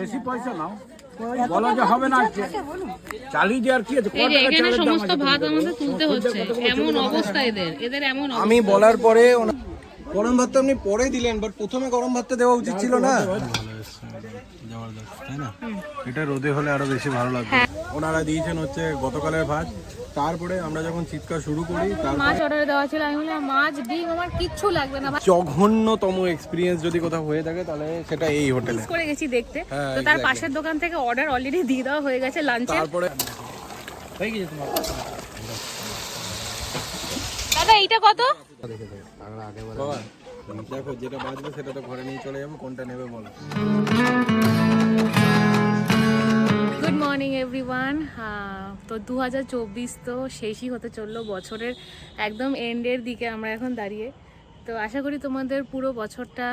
বেশি পয়সা নাও। বলো যে হবে না চালিয়ে দিয়ে কি আছে ক এই যে টাকা এখানে সমস্ত ভাত আমাদের তুলতে হচ্ছে। এমন অবস্থা এদের এদের এমন আমি বলার পরে গরম ভাত তো আপনি পরে দিলেন বাট প্রথমে গরম ভাতটা দেওয়া উচিত ছিল না। তাই না? এটা রোদে হলে আরও বেশি ভালো লাগবে। ওনারা দিয়েছেন হচ্ছে গতকালের ভাত তারপরে আমরা যখন চিৎকার শুরু করি মাছ অর্ডার দেওয়া ছিল। আমি বললাম মাছ ডিম আমার কিচ্ছু লাগবে না। জঘন্যতম এক্সপিরিয়েন্স যদি কোথাও হয়ে থাকে তাহলে সেটা এই হোটেলে করে গেছি দেখতে। হ্যাঁ, তো তার পাশের দোকান থেকে অর্ডার অলরেডি দিয়ে দেওয়া হয়ে গেছে লাঞ্চে তারপরে দাদা এইটা কত? বাবা, দেখো যেটা বাজবে সেটা তো ঘরে নিয়ে চলে যাব কোনটা নেবে বলো। গুড মর্নিং এভরিওয়ান তো দু হাজার চব্বিশ তো শেষই হতে চলল বছরের একদম এন্ডের দিকে আমরা এখন দাঁড়িয়ে। তো আশা করি তোমাদের পুরো বছরটা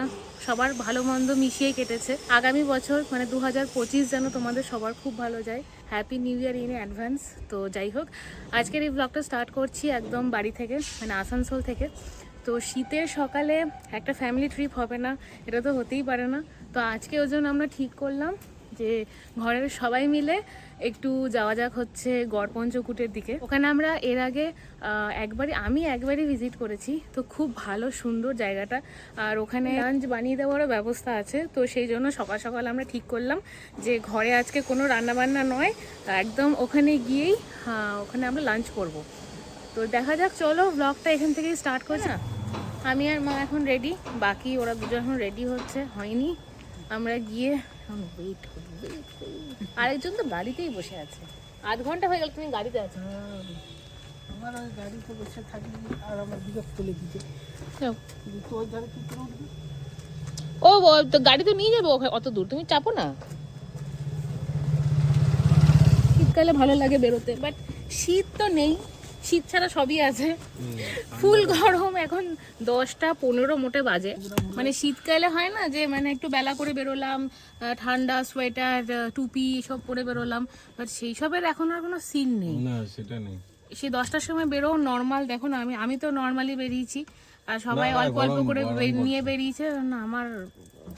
সবার ভালো মন্দ মিশিয়ে কেটেছে। আগামী বছর মানে দু হাজার পঁচিশ যেন তোমাদের সবার খুব ভালো যায়। Happy new year in advance তো যাই হোক, আজকের এই ব্লগটা স্টার্ট করছি একদম বাড়ি থেকে মানে আসানসোল থেকে। তো শীতের সকালে একটা ফ্যামিলি ট্রিপ হবে না, এটা তো হতেই পারে না। তো আজকে ওই জন্য আমরা ঠিক করলাম। যে ঘরের সবাই মিলে একটু যাওয়া যাক হচ্ছে গড় পঞ্চকুটের দিকে। ওখানে আমরা এর আগে একবারই আমি একবারই ভিজিট করেছি। তো খুব ভালো সুন্দর জায়গাটা। আর ওখানে লাঞ্চ বানিয়ে দেওয়ারও ব্যবস্থা আছে। তো সেই জন্য সকাল সকাল আমরা ঠিক করলাম যে ঘরে আজকে কোনো রান্নাবান্না নয়। একদম ওখানে গিয়েই আহ, ওখানে আমরা লাঞ্চ করব। তো দেখা যাক চলো ব্লগটা এখান থেকেই স্টার্ট করছি আমি আর মা এখন রেডি বাকি ওরা দুজন এখন রেডি হচ্ছে। হয়নি। আমরা গিয়ে এখন ওয়েট করি wait করি। আরেকজন তো গাড়িতেই বসে আছে আধ ঘণ্টা হয়ে গেল তুমি গাড়িতে আছো আমার ওই গাড়িতে বসে থাকি আর আমার বিরক্ত। ওই ধারে কি করে উঠবি? ও ও, তো গাড়ি তো নিয়ে যাব অত দূর তুমি চাপো না শীতকালে ভালো লাগে বেরোতে বাট শীত তো নেই শীত ছাড়া সবই আছে। ফুল গরম এখন দশটা পনেরো মোটে বাজে। মানে শীতকালে হয় না যে মানে একটু বেলা করে বেরোলাম ঠান্ডা সোয়েটার টুপি সব পরে বেরোলাম বাট সেই সবের এখন আর কোনো সিন নেই। না সেটা নেই। সেই দশটার সময় বেরো নর্মাল দেখো না আমি আমি তো নর্মালি বেরিয়েছি আর সবাই অল্প অল্প করে। নিয়ে বেরিয়েছে না আমার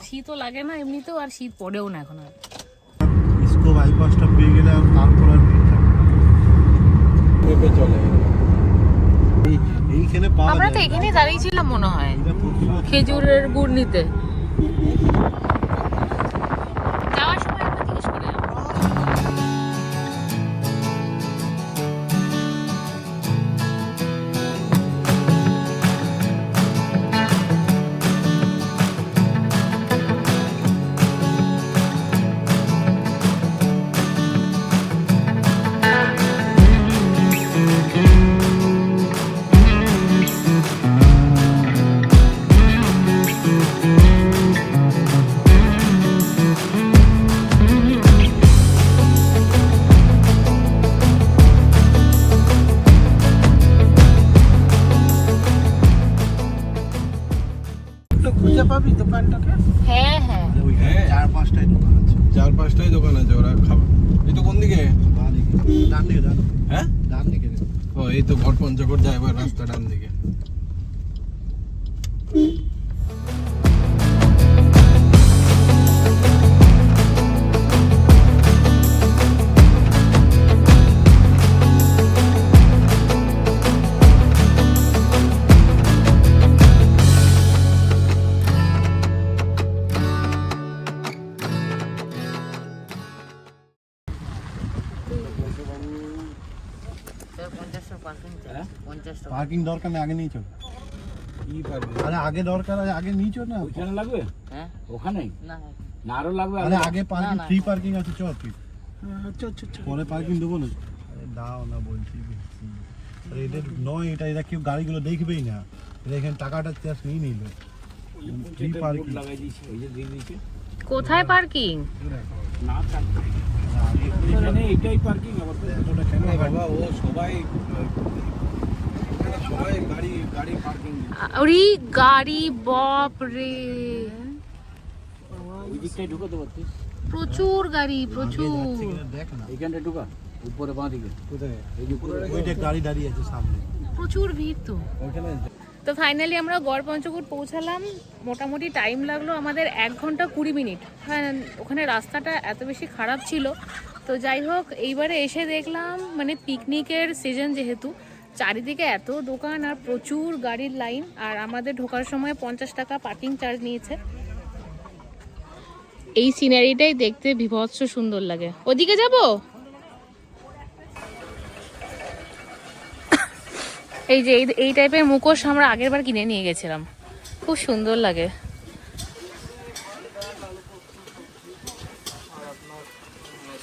শীতও লাগে না এমনিতেও আর শীত পড়েও না এখন আর। বাইপাসটা পেয়ে গেলে আর তারপর আর চলে। এইখানে পাওয়া আমরা তো এখানে দাঁড়িয়েছিলাম মনে হয়। খেজুরের গুড় নিতে। পার্কিং দরকার নেই আগে নিয়ে চল। কি পারবে আরে আগে দরকার আছে আগে নিয়ে চল না। ওইখানে লাগবে? ওখানে না আরও লাগবে আরে আগে পার্কিং ফ্রি পার্কিং আছে চল তুই। আচ্ছা আচ্ছা আচ্ছা পরে পার্কিং দেবো না। আরে দাও না বলছি আরে এদের নয় এটা এরা কেউ গাড়িগুলো দেখবেই না। এরা এখানে টাকাটা জাস্ট নিয়ে নিল। ফ্রি পার্কিং লাগাই দিয়েছি ওই যে দিয়ে দিয়েছে। কোথায় পার্কিং না থাকবে এখানে এটাই পার্কিং আবার তো কেন বাবা ও সবাই সবাই গাড়ি গাড়ি পার্কিং ওরে গাড়ি বাপ রে। ওই দিকটাই ঢুকাতে প্রচুর গাড়ি প্রচুর। দেখ ঢুকা উপরে বাঁ দিকে। কোথায়? এই যে গাড়ি দাঁড়িয়ে আছে সামনে। প্রচুর ভিড় তো। তো ফাইনালি আমরা গড় পঞ্চকুট পৌঁছালাম। মোটামুটি টাইম লাগল আমাদের এক ঘণ্টা কুড়ি মিনিট। হ্যাঁ ওখানে রাস্তাটা এত বেশি খারাপ ছিল। তো যাই হোক, এইবারে এসে দেখলাম মানে পিকনিকের সিজন যেহেতু, চারিদিকে এত দোকান আর প্রচুর গাড়ির লাইন আর আমাদের ঢোকার সময় পঞ্চাশ টাকা পার্কিং চার্জ নিয়েছে। এই সিনারিটাই দেখতে বিভৎস সুন্দর লাগে। ওদিকে যাব? এই যে এই- এই টাইপের মুখোশ আমরা আগের বার কিনে নিয়ে গেছিলাম। খুব সুন্দর লাগে।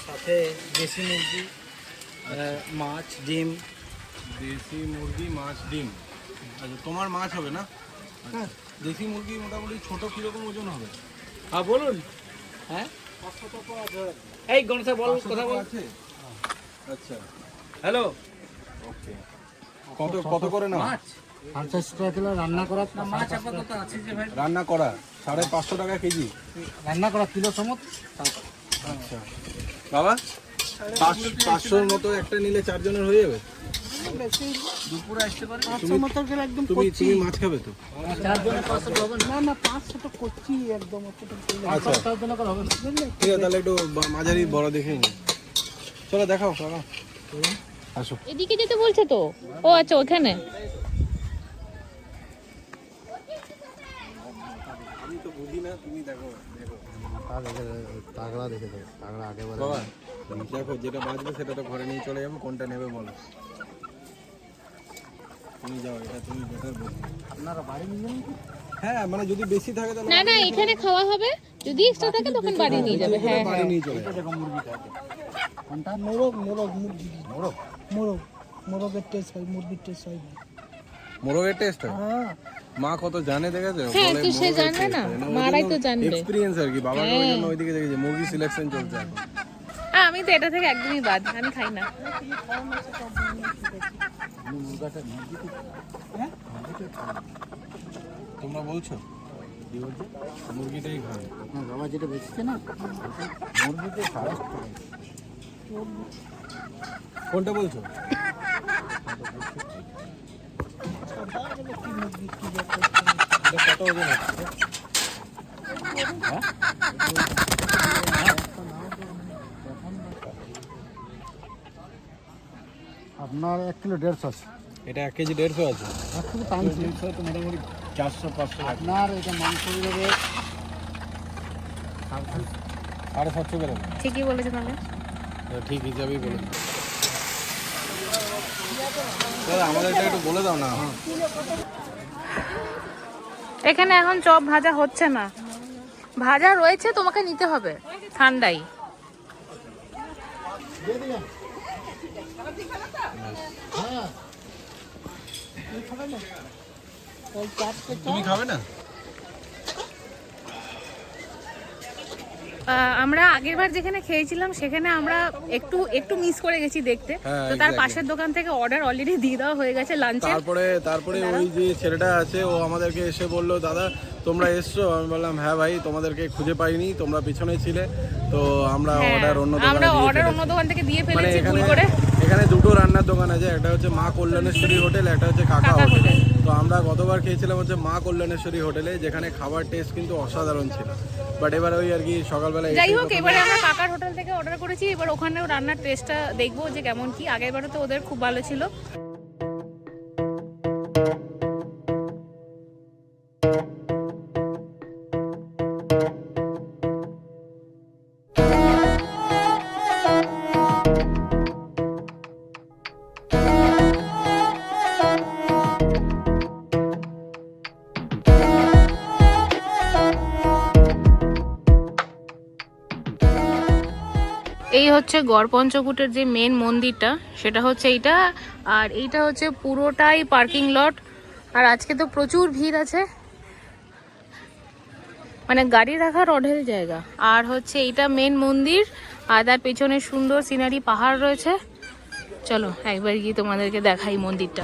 সাথে দেশি মুরগি মাছ ডিম। দেশি মুরগি মাছ ডিম। আচ্ছা তোমার মাছ হবে না? হ্যাঁ। দেশি মুরগি মোটামুটি ছোট কীরকম ওজন হবে? হ্যাঁ বলুন। হ্যাঁ? এই গণেশ বল কথা বল। আচ্ছা। হ্যালো। ওকে কত কত করে না মাছ? পঞ্চাশ টাকা কিলো রান্না করা মাছ আপাতত আছে যে ভাই। রান্না করা সাড়ে পাঁচশো টাকা কেজি। রান্না করা কিলো সমত আচ্ছা। বাবা পাঁচ- পাঁচশোর মতো একটা নিলে চারজনের হয়ে যাবে? দুপুরে আসতে পারে। পাঁচশো মতো গেলে একদম তুমি তুমি মাছ খাবে তো? চারজনের পাঁচশো হবে না। না পাঁচশো তো করছি একদম আচ্ছা। ঠিক আছে তাহলে একটু মাঝারি বড় দেখেই নি চলো দেখাও কাকা আসো। এদিকে যেতে বলছে তো? ও আচ্ছা ওখানে আমি তো বুঝি না তুমি দেখো দেখো তাগড়া দেখে দেবো তাগড়া আগে দেখো যেটা বাঁচবে সেটা তো ঘরে নিয়ে চলে যাব কোনটা নেবে বলো। তুমি যাও এটা তুমি বেটার বুঝবে আপনারা বাড়ি নিয়ে যাবেন হ্যাঁ মানে যদি বেশি থাকে তাহলে না না এখানে খাওয়া হবে। যদি এক্সট্রা থাকে তখন বাড়ি নিয়ে যাবে। হ্যাঁ বাড়ি নিয়ে চলে যাবে। দেখো মুরগিটা আছে কোনটা? মোরগ মোরগ মুরগি। মোরগ। মোরগ। মোরগের টেস্ট হয় মুরগির টেস্ট হয় না। মোরগের টেস্ট হয়? হ্যাঁ। মা কত জানে দেখেছ? হ্যাঁ, তো সে জানবে না। মারাই তো জানবে। এক্সপিরিয়েন্স আর কি। বাবাকে ওই হ্যাঁ। জন্য ওইদিকে দেখেছে মুরগি সিলেকশন চলছে এখন হ্যাঁ, আমি তো এটা থেকে একদমই বাদ আমি খাই না। তোমরা বলছো? মুরগিটাই খাবে আপনার বাবা যেটা বেঁচেছে না মুরগিতে করে। কোনটা বলছো? কত ওজন হচ্ছে? আপনার এক কিলো দেড়শো আছে। এটা এক কেজি দেড়শো আছে? এক কিলো তো মোটামুটি চারশো পাঁচশো আপনার এটা মাংস দেবে। সাড়ে সাতশো গ্রাম ঠিকই বলেছে তাহলে। ঠিক হিসাবেই বলে দাদা আমাদের এটা একটু বলে দাও না এখানে এখন চপ ভাজা হচ্ছে না। ভাজা রয়েছে তোমাকে নিতে হবে ঠান্ডাই তুমি খাবে না? আমরা আগেরবার যেখানে খেয়েছিলাম সেখানে আমরা একটু একটু মিস করে গেছি দেখতে। হ্যাঁ, তো তার পাশের দোকান থেকে অর্ডার অলরেডি দিয়ে দেওয়া হয়ে গেছে লাঞ্চের তারপরে তারপরে ওই যে ছেলেটা আছে ও আমাদেরকে এসে বলল দাদা তোমরা এসছো? আমি বললাম হ্যাঁ ভাই তোমাদেরকে খুঁজে পাইনি তোমরা পিছনে ছিলে তো আমরা হ্যাঁ, অর্ডার অন্য দোকানে আমরা অর্ডার অন্য দোকান থেকে দিয়ে মানে ফেলেছি ভুল এখানে করে। এখানে দুটো রান্নার দোকান আছে একটা হচ্ছে মা কল্যাণেশ্বরী হোটেল একটা হচ্ছে কাকা হোটেল। তো আমরা গতবার খেয়েছিলাম হচ্ছে মা কল্যাণেশ্বরী হোটেলে যেখানে খাবার টেস্ট কিন্তু অসাধারণ ছিল। বাট এবার ওই আর কি সকালবেলা যাই হোক এবারে আমরা কাকার হোটেল থেকে অর্ডার করেছি এবার ওখানেও রান্নার টেস্টটা দেখব যে কেমন কি। আগের বারও তো ওদের খুব ভালো ছিল। হচ্ছে গড় পঞ্চকুটের যে মেন মন্দিরটা, সেটা হচ্ছে এইটা। আর এইটা হচ্ছে পুরোটাই পার্কিং লট আর আজকে তো প্রচুর ভিড় আছে। মানে গাড়ি রাখার অঢেল জায়গা। আর হচ্ছে এইটা মেন মন্দির। আর তার পেছনে সুন্দর সিনারি পাহাড় রয়েছে। চলো, একবার গিয়ে তোমাদেরকে দেখাই মন্দিরটা।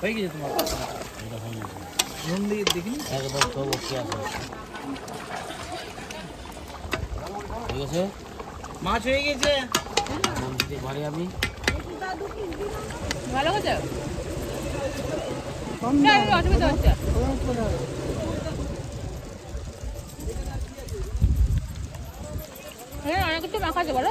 হয়ে গেছে তোমার? নুন দিয়ে দেখিনি? একদম সব ওকে আছে। ঠিক আছে? মাছ হয়ে গেছে। নুন দিতে পারি আমি। ভালো না, অসুবিধা হচ্ছে। হ্যাঁ অনেক কিছু মাখা আছে বলো।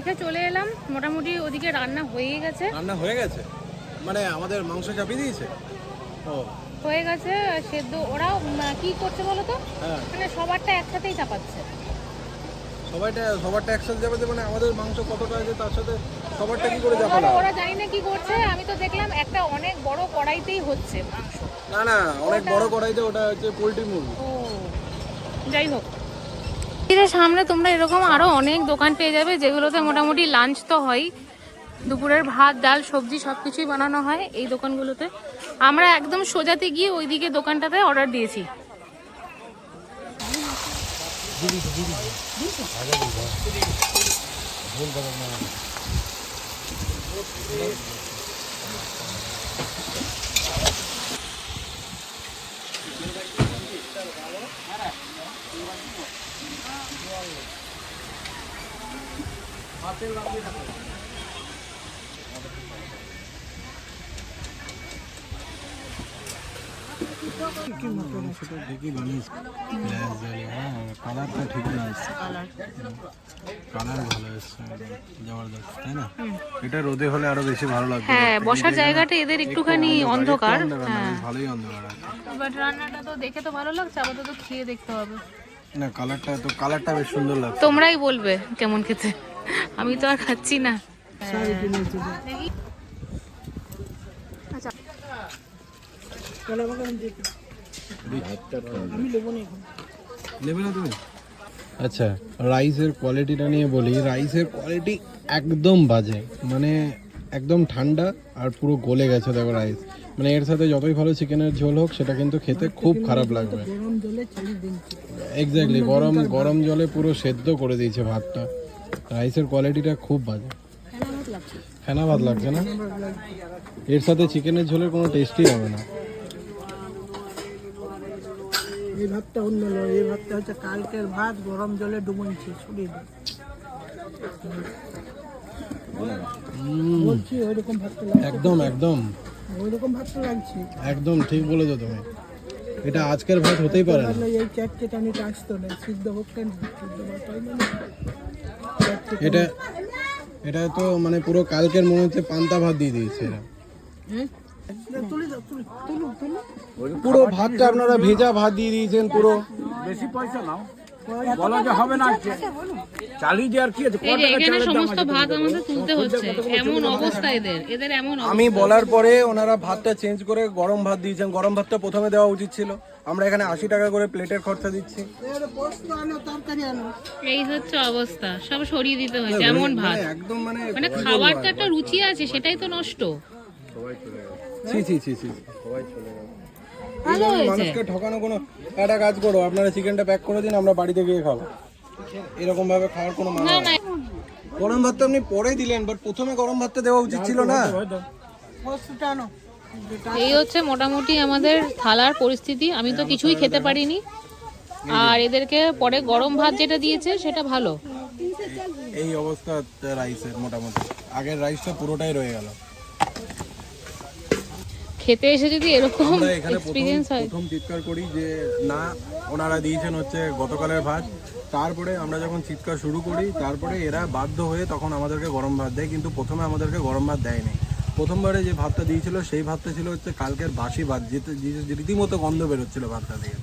দেখে চলে এলাম। মোটামুটি ওদিকে রান্না হয়ে গেছে। রান্না হয়ে গেছে? মানে আমাদের মাংস চাপিয়ে দিয়েছে? ও। হয়ে গেছে সেদ্ধ ওরা কি করছে বলো তো? হ্যাঁ। মানে সবারটা একসাথেই চাপাচ্ছে। সবাইটা সবারটা একসাথে যাবে মানে আমাদের মাংস কতটা আছে তার সাথে সবারটা কি করে যাবে ওরা জানি না কি করছে। আমি তো দেখলাম একটা অনেক বড় কড়াইতেই হচ্ছে মাংস। না না অনেক বড় কড়াইতে ওটা হচ্ছে পোলট্রি মুরগি। ও যাই হোক। এর সামনে তোমরা এরকম আরও অনেক দোকান পেয়ে যাবে, যেগুলোতে মোটামুটি লাঞ্চ তো হয়। দুপুরের ভাত, ডাল, সবজি সব কিছুই বানানো হয় এই দোকানগুলোতে। আমরা একদম সোজাতে গিয়ে ওইদিকে দোকানটাতে অর্ডার দিয়েছি। ঠিকই বানিয়েছে গ্যাস জ্বালিয়ে হ্যাঁ আসছে কালার ভালো এসছে জবরদস্ত তাই না এটা রোদে হলে আরও বেশি ভালো লাগবে হ্যাঁ বসার জায়গাটা এদের একটুখানি অন্ধকার হ্যাঁ। ভালোই অন্ধকার বাট রান্নাটা তো দেখে তো ভালো লাগছে আপাতত খেয়ে দেখতে হবে। না কালারটা তো কালারটা বেশ সুন্দর লাগছে। তোমরাই বলবে কেমন খেতে। আমি তো আর খাচ্ছি না। তুমি আচ্ছা। রাইসের কোয়ালিটিটা নিয়ে বলি। রাইসের কোয়ালিটি একদম বাজে। মানে একদম ঠান্ডা আর পুরো গলে গেছে দেখো রাইস। মানে এর সাথে যতই ভালো চিকেনের ঝোল হোক সেটা কিন্তু খেতে খুব খারাপ লাগবে। এক্স্যাক্টলি গরম গরম জলে পুরো সেদ্ধ করে দিয়েছে ভাতটা। রাইসের কোয়ালিটিটা খুব বাজে। ফেনা ভাত লাগছে। না? এর সাথে চিকেনের ঝোলের কোনো টেস্টই হবে না। এই ভাতটা অন্য নয় এই ভাতটা হচ্ছে কালকের ভাত গরম জলে ডুবনছে ছড়িয়ে বলছি ওইরকম ভাতটা একদম একদম। ওইরকম ভাতটা লাগছে। একদম ঠিক বলেছ তুমি। এটা আজকের ভাত হতেই পারে না। এই চারটে আসতো না সিদ্ধ হোক কেন? সিদ্ধ ভাত হয় চারটে এটা এটা তো মানে পুরো কালকের মনে হচ্ছে পান্তা ভাত দিয়ে দিয়েছে এরা। তুলুন তুলুন। পুরো ভাতটা আপনারা ভেজা ভাত দিয়ে দিয়েছেন পুরো। বেশি পয়সা নাও। বলো যে হবে না চালিয়ে যে আর কি আছে? ক এই যে টাকা এখানে সমস্ত ভাত আমাদের তুলতে হচ্ছে। এমন অবস্থা এদের এদের এমন আমি বলার পরে ওনারা ভাতটা চেঞ্জ করে গরম ভাত দিয়েছেন। গরম ভাতটা প্রথমে দেওয়া উচিত ছিল। আমরা এখানে আশি টাকা করে প্লেটের খরচা দিচ্ছি। এই হচ্ছে অবস্থা। সব সরিয়ে দিতে হয়েছে এমন ভাত। মানে একদম মানে মানে খাবার তো একটা রুচি আছে সেটাই তো নষ্ট। ছি ছি ছি ছি ভালো হয়েছে। মানুষকে ঠকানো কোনো একটা কাজ করো আপনারা চিকেনটা প্যাক করে দিন আমরা বাড়িতে গিয়ে খাব। এরকম ভাবে খাওয়ার কোনো মানে না হয় গরম ভাত তো আপনি পরে দিলেন বাট প্রথমে গরম ভাতটা দেওয়া উচিত ছিল না। এই হচ্ছে মোটামুটি আমাদের থালার পরিস্থিতি। আমি তো কিছুই খেতে পারিনি। আর এদেরকে পরে গরম ভাত যেটা দিয়েছে সেটা ভালো। এই অবস্থা রাইসের মোটামুটি। আগের রাইসটা পুরোটাই রয়ে গেল। খেতে এসে যদি এরকম এক্সপিরিয়েন্স হয়। প্রথম চিৎকার করি যে না ওনারা দিয়েছেন হচ্ছে গতকালের ভাত। তারপরে আমরা যখন চিৎকার শুরু করি তারপরে এরা বাধ্য হয়ে তখন আমাদেরকে গরম ভাত দেয় কিন্তু প্রথমে আমাদেরকে গরম ভাত দেয়নি। প্রথমবারে যে ভাতটা দিয়েছিল সেই ভাতটা ছিল হচ্ছে কালকের বাসি ভাত যেতে রীতিমতো গন্ধ বেরোচ্ছিল ভাতটা দিয়ে।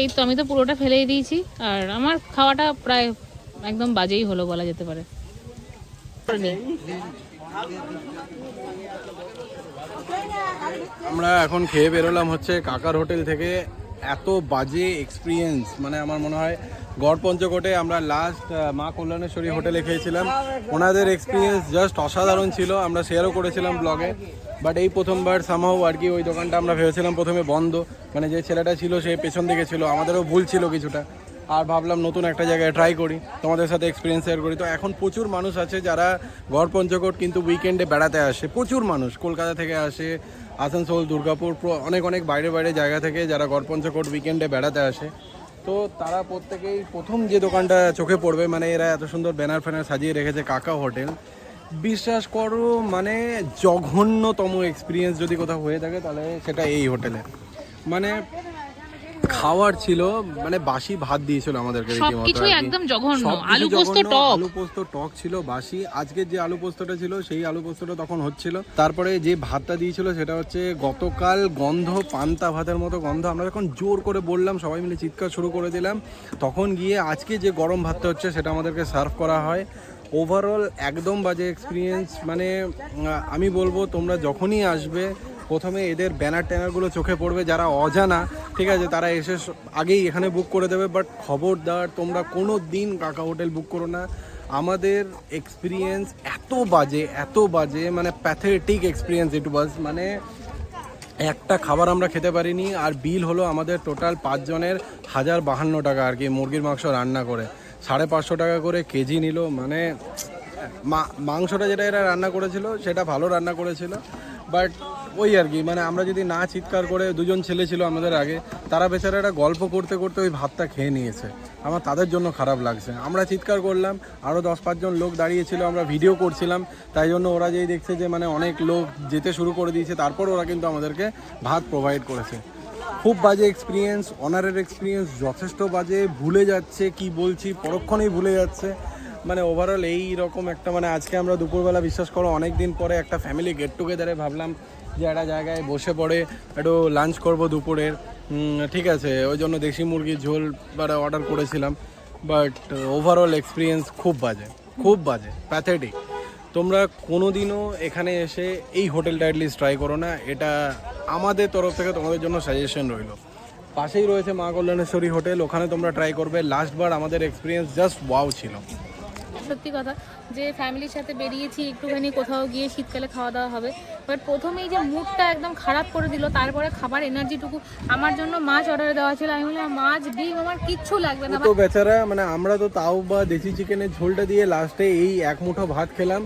এই তো আমি তো পুরোটা ফেলেই দিয়েছি আর আমার খাওয়াটা প্রায় একদম বাজেই হলো বলা যেতে পারে। আমরা এখন খেয়ে বেরোলাম হচ্ছে কাকার হোটেল থেকে। এত বাজে এক্সপিরিয়েন্স মানে আমার মনে হয় গড় পঞ্চকোটে আমরা লাস্ট মা কল্যাণেশ্বরী হোটেলে খেয়েছিলাম। ওনাদের এক্সপিরিয়েন্স জাস্ট অসাধারণ ছিল। আমরা শেয়ারও করেছিলাম ব্লগে বাট এই প্রথমবার সামাও আর কি ওই দোকানটা আমরা ভেবেছিলাম প্রথমে বন্ধ। মানে যে ছেলেটা ছিল সে পেছন দিকে ছিল। আমাদেরও ভুল ছিল কিছুটা। আর ভাবলাম নতুন একটা জায়গায় ট্রাই করি, তোমাদের সাথে এক্সপিরিয়েন্স শেয়ার করি। তো এখন প্রচুর মানুষ আছে যারা গড় পঞ্চকোট কিন্তু উইকেন্ডে বেড়াতে আসে, প্রচুর মানুষ। কলকাতা থেকে আসে, আসানসোল, দুর্গাপুর অনেক অনেক বাইরে বাইরে জায়গা থেকে যারা গড় পঞ্চকোট উইকেন্ডে বেড়াতে আসে। তো তারা প্রত্যেকেই প্রথম যে দোকানটা চোখে পড়বে মানে এরা এত সুন্দর ব্যানার ফ্যানার সাজিয়ে রেখেছে কাকা হোটেল। বিশ্বাস করো মানে জঘন্যতম এক্সপিরিয়েন্স যদি কোথাও হয়ে থাকে, তাহলে সেটা এই হোটেলে। মানে খাওয়ার ছিল মানে বাসি ভাত দিয়েছিল আমাদেরকে কি। একদম জঘন্য। আলু পোস্ত টক। আলু পোস্ত টক ছিল বাসি আজকে যে আলু পোস্তটা ছিল সেই আলু পোস্তটা তখন হচ্ছিল তারপরে যে ভাতটা দিয়েছিল সেটা হচ্ছে গতকাল গন্ধ পান্তা ভাতের মতো গন্ধ আমরা যখন জোর করে বললাম সবাই মিলে চিৎকার শুরু করে দিলাম তখন গিয়ে আজকে যে গরম ভাতটা হচ্ছে সেটা আমাদেরকে সার্ভ করা হয় ওভারঅল একদম বাজে এক্সপিরিয়েন্স মানে আমি বলব তোমরা যখনই আসবে প্রথমে এদের ব্যানার ট্যানারগুলো চোখে পড়বে যারা অজানা, ঠিক আছে, তারা এসে আগেই এখানে বুক করে দেবে বাট খবরদার, তোমরা কোনো দিন কাকা হোটেল বুক করো না। আমাদের এক্সপিরিয়েন্স এত বাজে এত বাজে মানে প্যাথেটিক এক্সপিরিয়েন্স ইট ওয়াজ মানে একটা খাবার আমরা খেতে পারিনি, আর বিল হলো আমাদের টোটাল পাঁচজনের হাজার বাহান্ন টাকা আর কি, মুরগির মাংস রান্না করে। সাড়ে পাঁচশো টাকা করে কেজি নিল মানে মাংসটা যেটা এরা রান্না করেছিল, সেটা ভালো রান্না করেছিল। বাট ওই আর কি মানে আমরা যদি না চিৎকার করে দুজন ছেলে ছিল আমাদের আগে, তারা বেচারারা গল্প করতে করতে ওই ভাতটা খেয়ে নিয়েছে। আমার তাদের জন্য খারাপ লাগছে। আমরা চিৎকার করলাম আরও দশ পাঁচজন লোক দাঁড়িয়েছিল, আমরা ভিডিও করছিলাম, তাই জন্য ওরা যেই দেখছে যে মানে অনেক লোক যেতে শুরু করে দিয়েছে, তারপর ওরা কিন্তু আমাদেরকে ভাত প্রোভাইড করেছে। খুব বাজে এক্সপিরিয়েন্স অনারের এক্সপিরিয়েন্স যথেষ্ট বাজে, ভুলে যাচ্ছে কি বলছি, পরক্ষণেই ভুলে যাচ্ছে। মানে ওভারঅল এই রকম একটা মানে আজকে আমরা দুপুরবেলা বিশ্বাস করো অনেক দিন পরে একটা ফ্যামিলি গেট টুগেদারে ভাবলাম যে একটা জায়গায় বসে পড়ে একটু লাঞ্চ করব দুপুরের। ঠিক আছে, ওই জন্য দেশি মুরগির ঝোল অর্ডার করেছিলাম। বাট ওভারঅল এক্সপিরিয়েন্স খুব বাজে খুব বাজে প্যাথেটিক তোমরা কোনো দিনও এখানে এসে এই হোটেলটা অ্যাটলিস্ট ট্রাই করো না, এটা আমাদের তরফ থেকে তোমাদের জন্য সাজেশন রইল। পাশেই রয়েছে মা কল্যাণেশ্বরী হোটেল, ওখানে তোমরা ট্রাই করবে। লাস্টবার আমাদের এক্সপিরিয়েন্স জাস্ট ওয়াও ছিল। সত্যি কথা, যে ফ্যামিলির সাথে বেরিয়েছি, একটুখানি কোথাও গিয়ে শীতকালে খাওয়া দাওয়া হবে। বাট প্রথমেই যে মুডটা একদম খারাপ করে দিল, তারপরে খাবার এনার্জিটুকু আমার জন্য মাছ অর্ডার দেওয়া ছিল। আমি বললাম, মাছ, ডিম আমার কিচ্ছু লাগবে না। তো বেচারা মানে আমরা তো তাও বা দেশি চিকেনের ঝোলটা দিয়ে লাস্টে এই এক মুঠো ভাত খেলাম।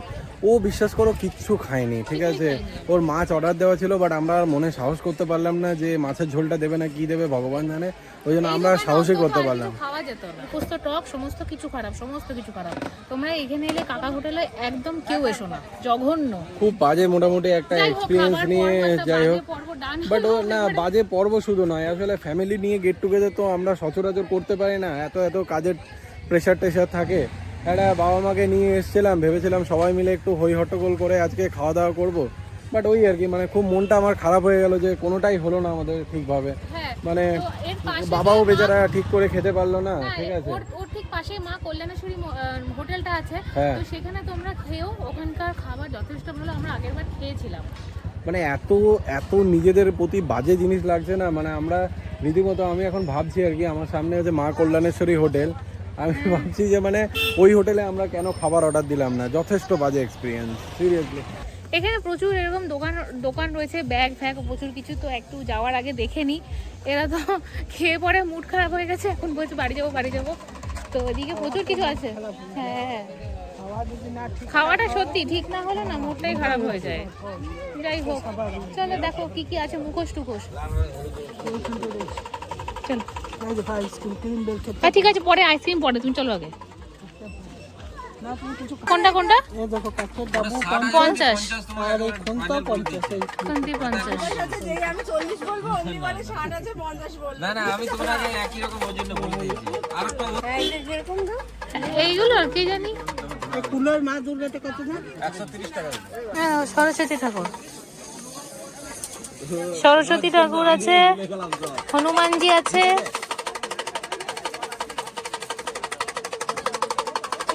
ও বিশ্বাস করো কিচ্ছু খায়নি ঠিক আছে? ওর মাছ অর্ডার দেওয়া ছিল বাট আমরা আর মনে সাহস করতে পারলাম না যে মাছের ঝোলটা দেবে না কি দেবে ভগবান জানে। ওই জন্য আমরা সাহসই করতে পারলাম। খাওয়া যেত না। পোস্ত টক সমস্ত কিছু খারাপ সমস্ত কিছু খারাপ। তোমরা এখানে এলে কাকা হোটেলে একদম কেউ এসো না জঘন্য। খুব বাজে মোটামুটি একটা এক্সপিরিয়েন্স নিয়ে যাই হোক। বাট ও না বাজে পর্ব শুধু নয় আসলে ফ্যামিলি নিয়ে গেট টুগেদার তো আমরা সচরাচর করতে পারি না এত এত কাজের প্রেশার টেশার থাকে। একটা বাবা মাকে নিয়ে এসেছিলাম ভেবেছিলাম সবাই মিলে একটু হই হট্টগোল করে আজকে খাওয়া দাওয়া করব। বাট ওই আর কি মানে খুব মনটা আমার খারাপ হয়ে গেল যে কোনোটাই হলো না আমাদের ঠিকভাবে। হ্যাঁ, মানে বাবাও বেচারা ঠিক করে খেতে পারল না হ্যাঁ, ঠিক আছে। ওর ঠিক পাশে মা কল্যাণেশ্বরী হোটেলটা আছে। হ্যাঁ। তো সেখানে তোমরা খেয়েও ওখানকার খাবার যথেষ্ট ভালো আমরা আগের বার খেয়েছিলাম। মানে এত এত নিজেদের প্রতি বাজে জিনিস লাগছে না মানে আমরা রীতিমতো আমি এখন ভাবছি আর কি আমার সামনে আছে মা কল্যাণেশ্বরী হোটেল। আমি ভাবছি যে মানে ওই হোটেলে আমরা কেন খাবার অর্ডার দিলাম না? যথেষ্ট বাজে এক্সপিরিয়েন্স সিরিয়াসলি এখানে প্রচুর এরকম দোকান দোকান রয়েছে ব্যাগ ফ্যাগ, প্রচুর কিছু, তো একটু যাওয়ার আগে দেখে নি। এরা তো খেয়ে পরে মুড খারাপ হয়ে গেছে, এখন বলছে বাড়ি যাব বাড়ি যাব। তো এদিকে প্রচুর কিছু আছে। হ্যাঁ খাওয়াটা সত্যি, ঠিক না হলে না মুডটাই খারাপ হয়ে যায়। যাই হোক, চলো দেখো কি কি আছে মুখোশ টুখোশ। চলো। হ্যাঁ ঠিক আছে পরে আইসক্রিম পরে তুমি চলো আগে। কোনটা কোনটা? পঞ্চাশ। আর পঞ্চাশ? এই পঞ্চাশ না না আমি তোমার আগে একই রকম ওই জন্য বলে দিয়েছি। আর এইগুলো কি জানি? এই কুলোর মা দুর্গাটা কত না? হ্যাঁ সরস্বতী ঠাকুর। সরস্বতী ঠাকুর আছে হনুমানজি আছে।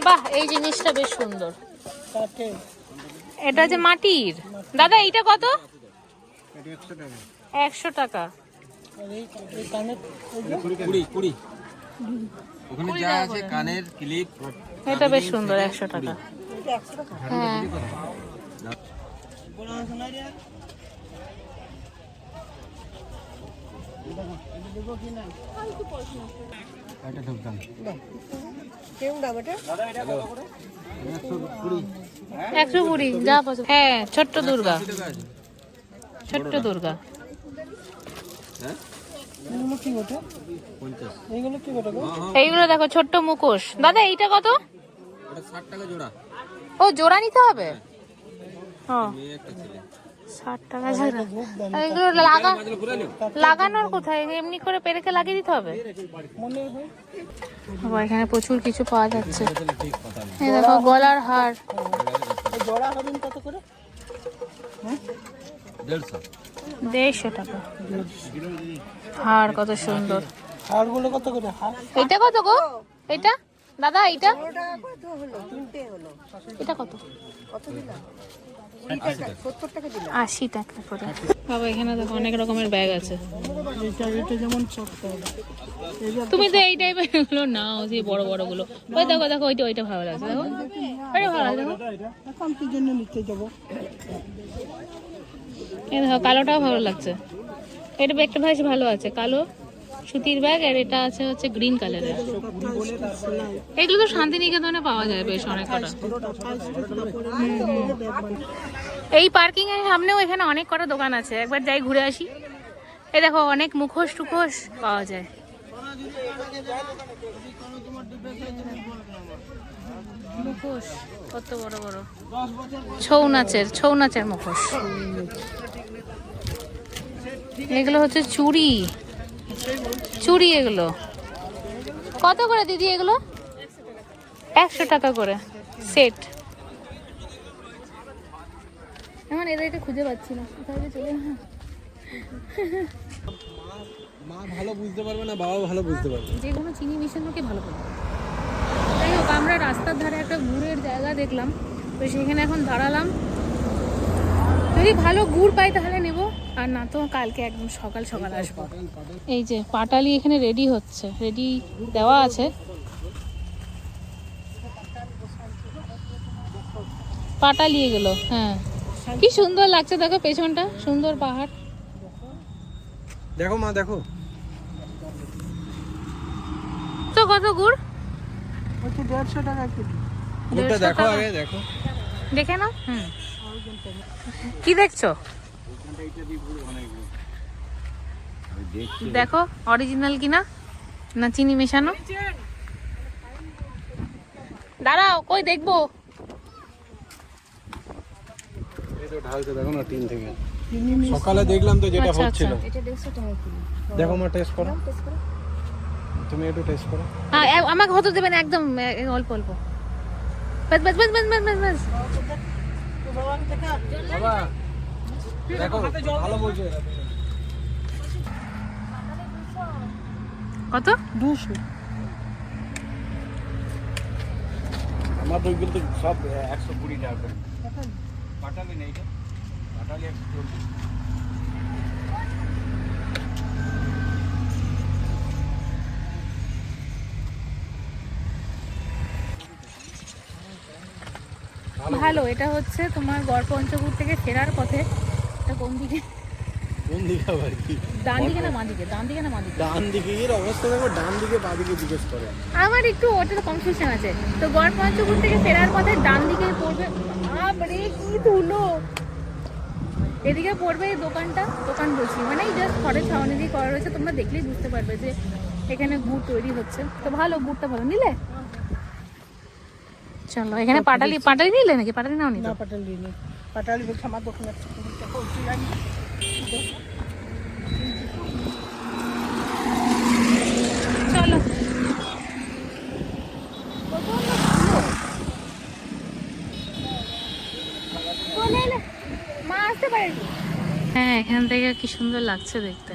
বাহ এই জিনিসটা বেশ সুন্দর। এটা যে মাটির। দাদা এইটা কত? একশো টাকা। আর এই এই কানের ওই যে এটা একশো হ্যাঁ কুড়ি যা পছন্দ হ্যাঁ ছোট্ট দুর্গা। ছোট্ট দুর্গা। এগুলো কি ওটা এইগুলো দেখো ছোট্ট মুখোশ। দাদা এইটা কত? ওটা ষাট টাকা জোড়া। ও জোড়া নিতে হবে? ছেলে। ষাট টাকা এগুলো লাগা লাগানোর কোথায়? এমনি করে পেরেকে লাগিয়ে দিতে হবে? এখানে প্রচুর কিছু পাওয়া যাচ্ছে। দেখো, গলার হার। কত দেড়শো টাকা। হার কত সুন্দর। কত এটা কত গো? এটা? দাদা, এটা? এটা কত? আশি টাকা করে। বাবা এখানে দেখো অনেক রকমের ব্যাগ আছে। এইটা এটা যেমন তুমি তো এই টাইপেরগুলো নাও যে বড় বড়গুলো ওই দেখো দেখো ওইটা ওইটা ভালো লাগছে দেখো। ওইটা ভালো লাগছে দেখো। এখন কি জন্য নিতে যাব? এই দেখো কালোটাও ভালো লাগছে। এটা ব্যাগটা বেশ ভালো আছে কালো। সুতির ব্যাগ আর এটা আছে হচ্ছে গ্রিন কালারের। এগুলো তো শান্তিনিকেতনে পাওয়া যায় বেশ অনেক কটা। এই পার্কিং এর সামনেও এখানে অনেক কটা দোকান আছে। একবার যাই ঘুরে আসি। এই দেখো, অনেক মুখোশ টুখোশ পাওয়া যায়। মুখোশ, কত বড় বড়। ছৌ নাচের ছৌ নাচের মুখোশ। এগুলো হচ্ছে চুড়ি। চুড়ি এগুলো। কত করে দিদি এগুলো? একশো টাকা করে সেট। এখন এদের এটা খুঁজে পাচ্ছি না। কোথায় চলে মা ভালো বুঝতে পারবে না বাবা ভালো বুঝতে পারবে যে কোনো চিনি মিশানোকে ভালো করে। যাই হোক আমরা রাস্তার ধারে একটা গুড়ের জায়গা দেখলাম। তো সেখানে এখন দাঁড়ালাম। যদি ভালো গুড় পাই তাহলে আর না তো কালকে একদম সকাল সকাল আসব। এই যে পাটালি এখানে রেডি হচ্ছে রেডি দেওয়া আছে। পাটালি এগুলো হ্যাঁ। কি সুন্দর লাগছে দেখো পেছনটা সুন্দর পাহাড়। দেখো মা দেখো। তো কত গুড়? হচ্ছে দেড়শো টাকা কেজি। দেড়শো দেখো টাকা। আগে দেখো। দেখে নাও হুম। কি দেখছ? দেখো অরিজিনাল কিনা? না চিনি মেশানো? দাঁড়াও কই দেখব? এই তো ঢালছে দেখো না টিন থেকে। সকালে দেখলাম তো যেটা আচ্ছা, হচ্ছিল। আচ্ছা। দেখো মা টেস্ট করো। তুমি একটু টেস্ট করো। হ্যাঁ আমাকে হতে দেবেন একদম এ, এ, অল্প অল্প। বাস বাস বাস বাস বাস বাস বাবা দেখো কত? দুশো। আমার তো কিন্তু সব একশো কুড়ি টাকা করে। একশো চল্লিশ। ভালো এটা হচ্ছে তোমার গড় পঞ্চপুর থেকে ফেরার পথে। এটা কোন দিকে? কোন দিকে আবার কি? ডান দিকে না বাঁ দিকে? ডান দিকে না বাঁ দিকে? ডান দিকে এর অবস্থা দেখো ডান দিকে বাঁ দিকে জিজ্ঞেস করে। আমার একটু ওটা কনফিউশন আছে। তো গড় পঞ্চপুর থেকে ফেরার পথে ডান দিকে পড়বে। বাপরে কি ধুলো! এদিকে পড়বে এই দোকানটা। দোকান বসি মানে এই জাস্ট ঘরের ছাউনি দিয়ে করা রয়েছে। তোমরা দেখলেই বুঝতে পারবে যে এখানে গুড় তৈরি হচ্ছে। তো ভালো গুড়টা ভালো। নিলে? চলো এখানে পাটালি পাটালি নিলে নাকি? পাটালি নাও নিলে না পাটালি নেই। পাটালি বলছে আমার দোকানে চলো। হ্যাঁ এখান থেকে কি সুন্দর লাগছে দেখতে।